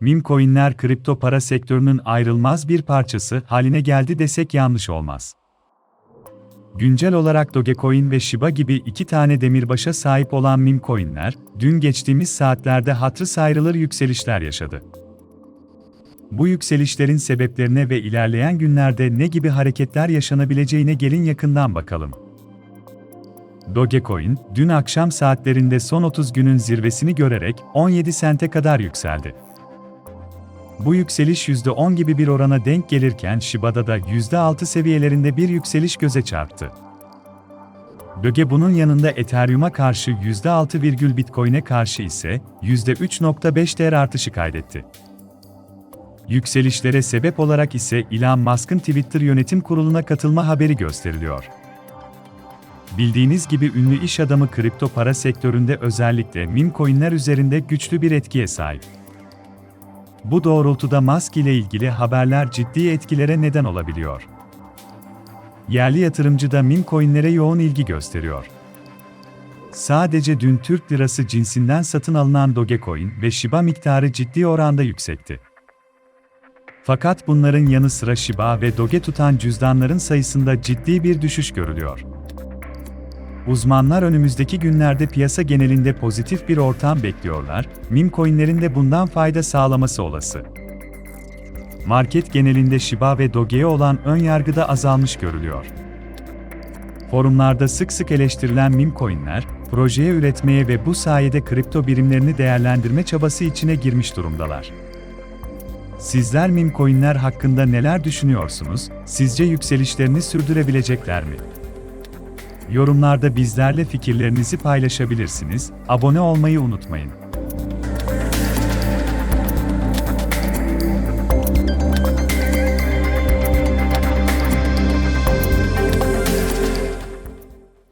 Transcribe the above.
Meme coinler kripto para sektörünün ayrılmaz bir parçası haline geldi desek yanlış olmaz. Güncel olarak Dogecoin ve Shiba gibi iki tane demirbaşa sahip olan meme coinler, dün geçtiğimiz saatlerde hatırı sayrılır yükselişler yaşadı. Bu yükselişlerin sebeplerine ve ilerleyen günlerde ne gibi hareketler yaşanabileceğine gelin yakından bakalım. Dogecoin, dün akşam saatlerinde son 30 günün zirvesini görerek 17 sente kadar yükseldi. Bu yükseliş %10 gibi bir orana denk gelirken Shiba'da da %6 seviyelerinde bir yükseliş göze çarptı. Doge bunun yanında Ethereum'a karşı %6, Bitcoin'e karşı ise %3.5 değer artışı kaydetti. Yükselişlere sebep olarak ise Elon Musk'ın Twitter yönetim kuruluna katılma haberi gösteriliyor. Bildiğiniz gibi ünlü iş adamı kripto para sektöründe özellikle meme coinler üzerinde güçlü bir etkiye sahip. Bu doğrultuda Musk ile ilgili haberler ciddi etkilere neden olabiliyor. Yerli yatırımcı da meme coinlere yoğun ilgi gösteriyor. Sadece dün Türk lirası cinsinden satın alınan Dogecoin ve Shiba miktarı ciddi oranda yüksekti. Fakat bunların yanı sıra Shiba ve Doge tutan cüzdanların sayısında ciddi bir düşüş görülüyor. Uzmanlar önümüzdeki günlerde piyasa genelinde pozitif bir ortam bekliyorlar, meme coinlerin de bundan fayda sağlaması olası. Market genelinde Shiba ve Doge'ye olan ön yargı da azalmış görülüyor. Forumlarda sık sık eleştirilen meme coinler, projeye üretmeye ve bu sayede kripto birimlerini değerlendirme çabası içine girmiş durumdalar. Sizler meme coinler hakkında neler düşünüyorsunuz? Sizce yükselişlerini sürdürebilecekler mi? Yorumlarda bizlerle fikirlerinizi paylaşabilirsiniz. Abone olmayı unutmayın.